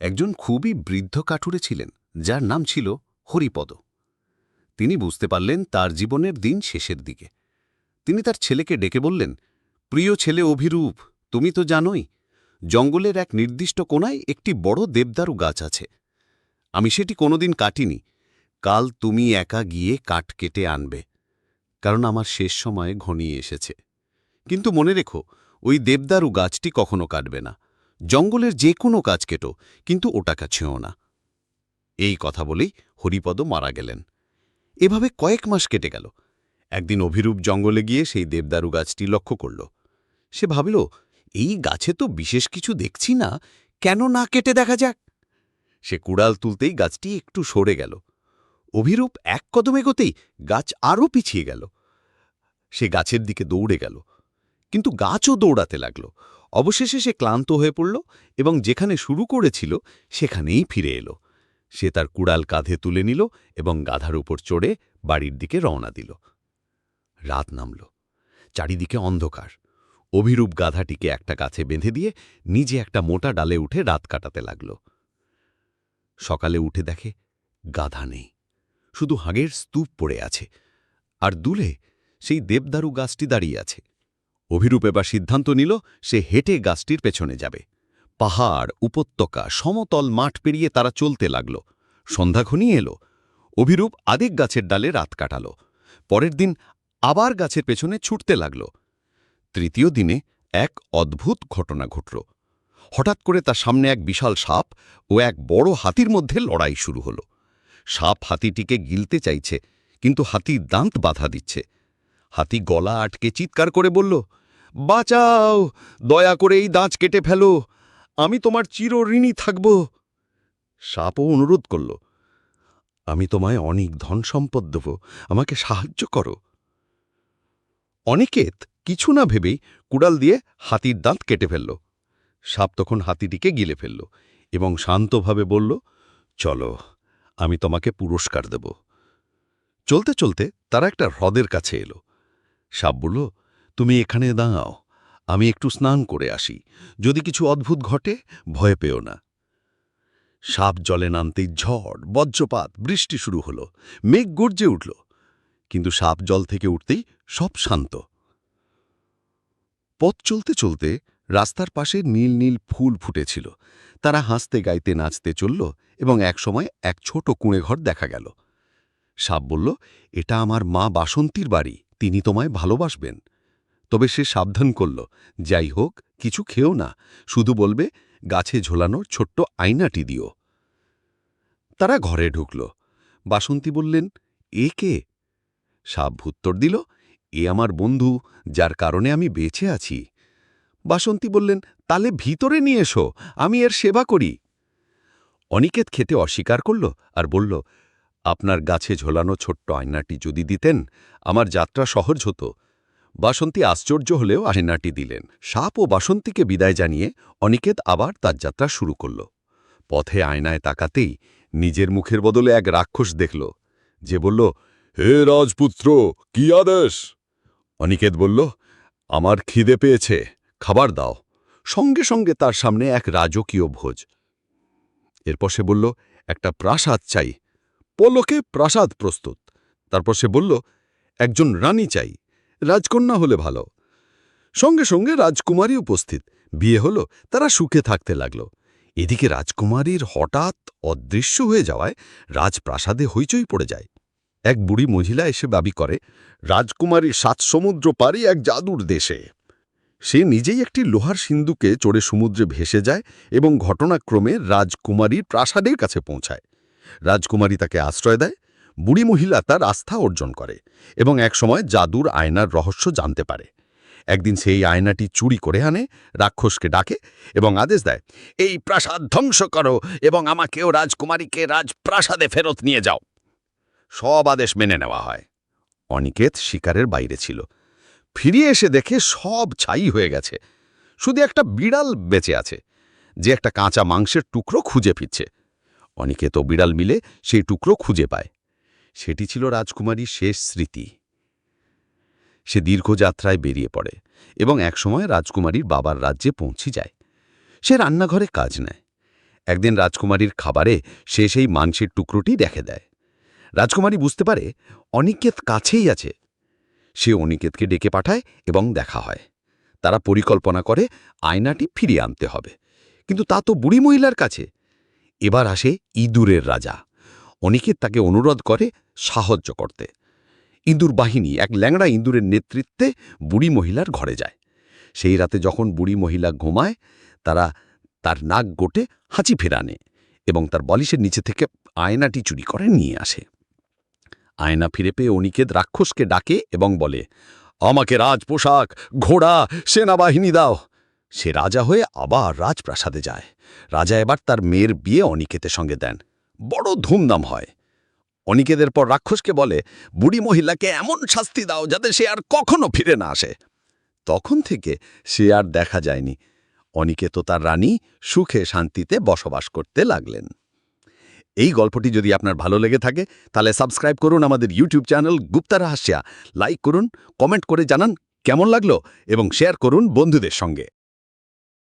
একজন খুবই বৃদ্ধ কাঠুরে ছিলেন, যার নাম ছিল হরিপদ। তিনি বুঝতে পারলেন তার জীবনের দিন শেষের দিকে। তিনি তার ছেলেকে ডেকে বললেন, প্রিয় ছেলে অভিরূপ, তুমি তো জানোই, জঙ্গলের এক নির্দিষ্ট কোনায় একটি বড় দেবদারু গাছ আছে। আমি সেটি কোনোদিন কাটিনি। কাল তুমি একা গিয়ে কাঠ কেটে আনবে, কারণ আমার শেষ সময়ে ঘনিয়ে এসেছে। কিন্তু মনে রেখো, ওই দেবদারু গাছটি কখনো কাটবে না। জঙ্গলের যে কোনো কাজ কেটো, কিন্তু ওটাকা ছেঁও না। এই কথা বলেই হরিপদ মারা গেলেন। এভাবে কয়েক মাস কেটে গেল। একদিন অভিরূপ জঙ্গলে গিয়ে সেই দেবদারু গাছটি লক্ষ্য করল। সে ভাবল, এই গাছে তো বিশেষ কিছু দেখছি না, কেন না কেটে দেখা যাক? সে কুড়াল তুলতেই গাছটি একটু সরে গেল। অভিরূপ এক কদম এগোতেই গাছ আরও পিছিয়ে গেল। সে গাছের দিকে দৌড়ে গেল। কিন্তু গাছও দৌড়াতে লাগল। অবশেষে সে ক্লান্ত হয়ে পড়ল এবং যেখানে শুরু করেছিল, সেখানেই ফিরে এলো। সে তার কুড়াল কাঁধে তুলে নিল এবং গাধার উপর চড়ে বাড়ির দিকে রওনা দিল। রাত নামল। চারিদিকে অন্ধকার। অভিরূপ গাধাটিকে একটা গাছে বেঁধে দিয়ে নিজে একটা মোটা ডালে উঠে রাত কাটাতে লাগল। সকালে উঠে দেখে গাধা নেই। শুধু হাগের স্তূপ পড়ে আছে। আর দুলে সেই দেবদারু গাছটি দাঁড়িয়ে আছে। অভিরূপ এবার সিদ্ধান্ত নিল, সে হেঁটে গাছটির পেছনে যাবে। পাহাড়, উপত্যকা, সমতল মাঠ পেরিয়ে তারা চলতে লাগল। সন্ধ্যা ঘনিয়ে এলো। অভিরূপ আদিক গাছের ডালে রাত কাটাল। পরের দিন আবার গাছের পেছনে ছুটতে লাগল। তৃতীয় দিনে এক অদ্ভুত ঘটনা ঘটল। হঠাৎ করে তার সামনে এক বিশাল সাপ ও এক বড় হাতির মধ্যে লড়াই শুরু হলো। সাপ হাতিটিকে গিলতে চাইছে, কিন্তু হাতির দাঁত বাধা দিচ্ছে। হাতি গলা আটকে চিৎকার করে বলল, বাঁচাও, দয়া করে এই দাঁত কেটে ফেলো, আমি তোমার চিরঋণী থাকব। সাপও অনুরোধ করল, আমি তোমায় অনেক ধন সম্পদ দেব, আমাকে সাহায্য করো। অনিকেত কিছু না ভেবেই কুড়াল দিয়ে হাতির দাঁত কেটে ফেলল। সাপ তখন হাতিটিকে গিলে ফেলল এবং শান্তভাবে বলল, চলো, আমি তোমাকে পুরস্কার দেব। চলতে চলতে তারা একটা হ্রদের কাছে এলো। সাপ বলল, তুমি এখানে দাঁড়াও, আমি একটু স্নান করে আসি। যদি কিছু অদ্ভুত ঘটে, ভয় পেও না সাপ জলে নামতেই ঝড়, বজ্রপাত, বৃষ্টি শুরু হলো, মেঘ গর্জে উঠল। কিন্তু সাপ জল থেকে উঠতেই সব শান্ত। পথ চলতে চলতে রাস্তার পাশে নীল নীল ফুল ফুটেছিল। তারা হাসতে, গাইতে, নাচতে চলল এবং একসময় এক ছোট কুঁড়েঘর দেখা গেল। সাপ বলল, এটা আমার মা বাসন্তীর বাড়ি। তিনি তোমায় ভালোবাসবেন। তবে সে সাবধান করল, যাই হোক, কিছু খেও না, শুধু বলবে, গাছে ঝোলানোর ছোট্ট আয়নাটি দিও। তারা ঘরে ঢুকল। বাসন্তী বললেন, এ কে? সাপ ভুত্তর দিল, এ আমার বন্ধু, যার কারণে আমি বেঁচে আছি। বাসন্তী বললেন, তালে ভিতরে নিয়ে এসো, আমি এর সেবা করি। অনিকেত খেতে অস্বীকার করল আর বলল আপনার গাছে ঝোলানো ছোট্ট আয়নাটি যদি দিতেন, আমার যাত্রা সহজ হতো। বাসন্তী আশ্চর্য হলেও আয়নাটি দিলেন। সাপ ও বাসন্তীকে বিদায় জানিয়ে অনিকেত আবার তার যাত্রা শুরু করল। পথে আয়নায় তাকাতেই নিজের মুখের বদলে এক রাক্ষস দেখল। যে বলল, হে রাজপুত্র, কি আদেশ? অনিকেত বলল, আমার খিদে পেয়েছে, খাবার দাও। সঙ্গে সঙ্গে তার সামনে এক রাজকীয় ভোজ। এরপর সে বলল, একটা প্রাসাদ চাই পলকে প্রাসাদ প্রস্তুত। তারপর সে বলল, একজন রানী চাই, রাজকন্যা হলে ভালো। সঙ্গে সঙ্গে রাজকুমারী উপস্থিত। বিয়ে হলো, তারা সুখে থাকতে লাগল। এদিকে রাজকুমারীর হঠাৎ অদৃশ্য হয়ে যাওয়ায় রাজপ্রাসাদে হইচই পড়ে যায়। এক বুড়ি মহিলা এসে দাবি করে, রাজকুমারী সাত সমুদ্র পারি এক জাদুর দেশে। সে নিজেই একটি লোহার সিন্ধুকে চড়ে সমুদ্রে ভেসে যায় এবং ঘটনাক্রমে রাজকুমারীর প্রাসাদের কাছে পৌঁছায়। রাজকুমারী তাকে আশ্রয় দেয়, বুড়ি মহিলা তার আস্থা অর্জন করে এবং একসময় জাদুর আয়নার রহস্য জানতে পারে। একদিন সেই আয়নাটি চুরি করে আনে, রাক্ষসকে ডাকে এবং আদেশ দেয়, এই প্রাসাদ ধ্বংস করো এবং আমাকেও রাজকুমারীকে রাজপ্রাসাদে ফেরত নিয়ে যাও। সব আদেশ মেনে নেওয়া হয়। অনিকেত শিকারের বাইরে ছিল। ফিরিয়ে এসে দেখে সব ছাই হয়ে গেছে। শুধু একটা বিড়াল বেঁচে আছে, যে একটা কাঁচা মাংসের টুকরো খুঁজে ফিরছে। অনিকেত ও বিড়াল মিলে সেই টুকরো খুঁজে পায়। সেটি ছিল রাজকুমারীর শেষ স্মৃতি। সে দীর্ঘযাত্রায় বেরিয়ে পড়ে এবং একসময় রাজকুমারীর বাবার রাজ্যে পৌঁছে যায়। সে রান্নাঘরে কাজ নেয়। একদিন রাজকুমারীর খাবারে সে সেই মাংসের টুকরোটি দেখে দেয়। রাজকুমারী বুঝতে পারে অনিকেত কাছেই আছে। সে অনিকেতকে ডেকে পাঠায় এবং দেখা হয়। তারা পরিকল্পনা করে আয়নাটি ফিরিয়ে আনতে হবে। কিন্তু তা তো বুড়ি মহিলার কাছে। এবার আসে ইঁদুরের রাজা। অনিকেত তাকে অনুরোধ করে সাহায্য করতে। ইঁদুর বাহিনী এক ল্যাংড়া ইঁদুরের নেতৃত্বে বুড়ি মহিলার ঘরে যায়। সেই রাতে যখন বুড়ি মহিলা ঘুমায়, তারা তার নাক গোটে হাঁচি ফেরানে এবং তার বলিশের নিচে থেকে আয়নাটি চুরি করে নিয়ে আসে। আয়না ফিরে পেয়ে অনিকেত রাক্ষসকে ডাকে এবং বলে, আমাকে রাজ পোশাক ঘোড়া, সেনাবাহিনী দাও। সে রাজা হয়ে আবার রাজপ্রাসাদে যায়। রাজা এবার তার মেয়ের বিয়ে অনিকেতের সঙ্গে দেন। বড় ধুমধাম হয়। অনিকেদের পর রাক্ষসকে বলে, বুড়ি মহিলাকে এমন শাস্তি দাও যাতে সে আর কখনো ফিরে না আসে। তখন থেকে সে আর দেখা যায়নি। অনিকেত তার রানী সুখে শান্তিতে বসবাস করতে লাগলেন। এই গল্পটি যদি আপনার ভালো লেগে থাকে, তাহলে সাবস্ক্রাইব করুন আমাদের YouTube channel Gupta Rahasya. Like করুন, কমেন্ট করে জানান কেমন লাগল এবং শেয়ার করুন বন্ধুদের সঙ্গে।